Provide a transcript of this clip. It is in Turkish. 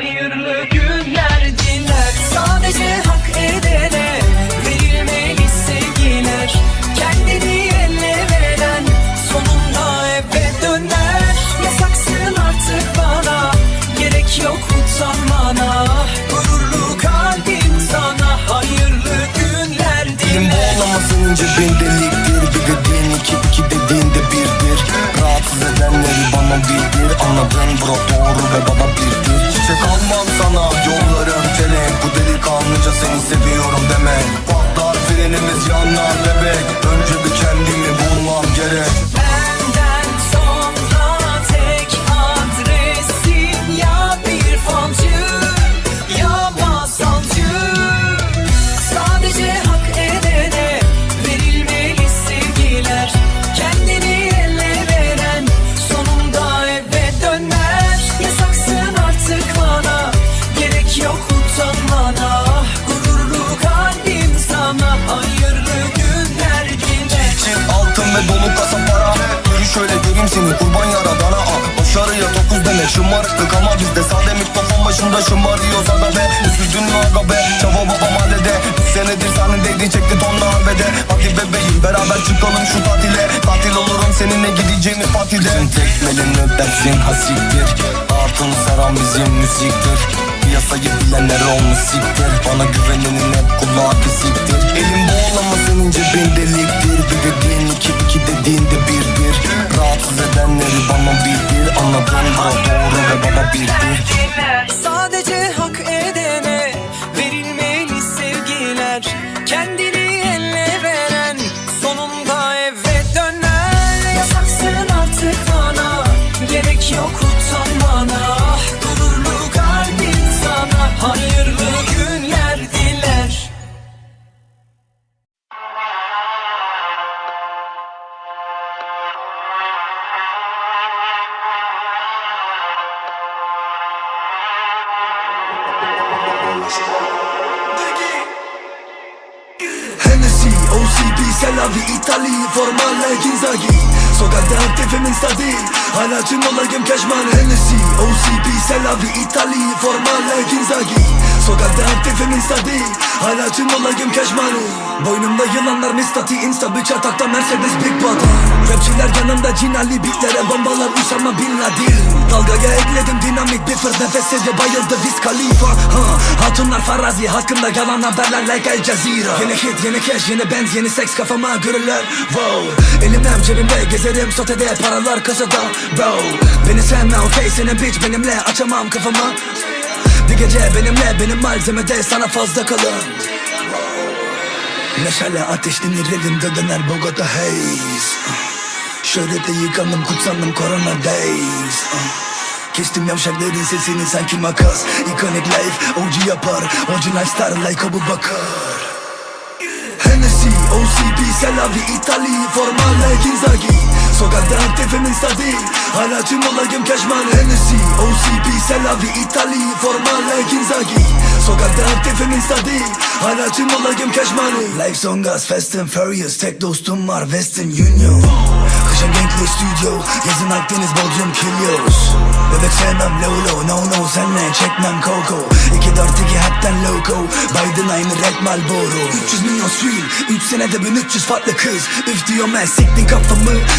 Hayırlı gün yanar bebek Ve dolu kasa para Yürü şöyle göreyim seni kurban yaradana ah. Başarıya dokuz demek şımarıklık ama bizde Sade mikrofon başında şımarıyoruz aga be. Üzüldün mü aga be? Çava baba mahallede Bir senedir sahnedeydi çekti tonla arbede. Hadi bebeğim beraber çıkalım şu tatile. Tatil olurum seninle gideceğimiz patide Bizim tekmelin öpersin hasiktir. Hatun saran bizim müziktir Piyasayı bilenler olmuş siktir. Bana güvenenin hep kulağı kesiktir Elim bağlama senin cebin deliktir Bir dediğin iki iki hayırlı günler diler. Hennessy, OCB, Selavi, İtali, Formale, Ginzagi Sokakta aktifimin stabil Hala tüm olayım keşman Hennessy, OCB, Selavi, İtali, Formale, Ginzagi Sokakta aktifimin stabil Hala tüm olayım keşman. Boynumda yılanlar mistati Insta bir çatakta Mercedes Big Body. Rapçiler yanımda cinali Beatlere bombalar Usama Bin Laden. Dalgaya ekledim dinamik bir fırt Nefessizce bayıldı Wiz Khalifa. Ha, Hatunlar farazi hakkında yalan haberler like El Jazeera Yeni hit yeni cash yeni benz yeni seks kafama görürler. Wow. Elimden cebimde gezerim sotede paralar kasada. Bro Beni sevme okey senin bitch benimle açamam kafamı Bir gece benimle benim malzemede sana fazla kalın Meşale ateşlenir elimde döner Bogota haze. Şöhrete yıkandım kutsandım corona days. Kestim yavşakların sesini sanki makas. Iconic life OG yapar. Orijinal star like Abu Bakar. Hennessy, OCB, Selavi, İtali, Formale, Ginzagi Sokakta aktifimin stabil Hala tüm olayım keşman Hennessy, OCB, Selavi, İtali, Formale, Ginzagi Sokakta aktifimin stabil Hala tüm olayım keşman Life on gas, fast and furious. Tek dostum var Western Union Studio Yazın Akdeniz Bodrum Kilios Bebek sevmem Lolo No no senle çekmem Coco. 2-4-2 hepten loco. Biden aynı Red Malboro 300 milyon stream 3 senede 1300 farklı kız. Üf diyorum ben siktin kafamı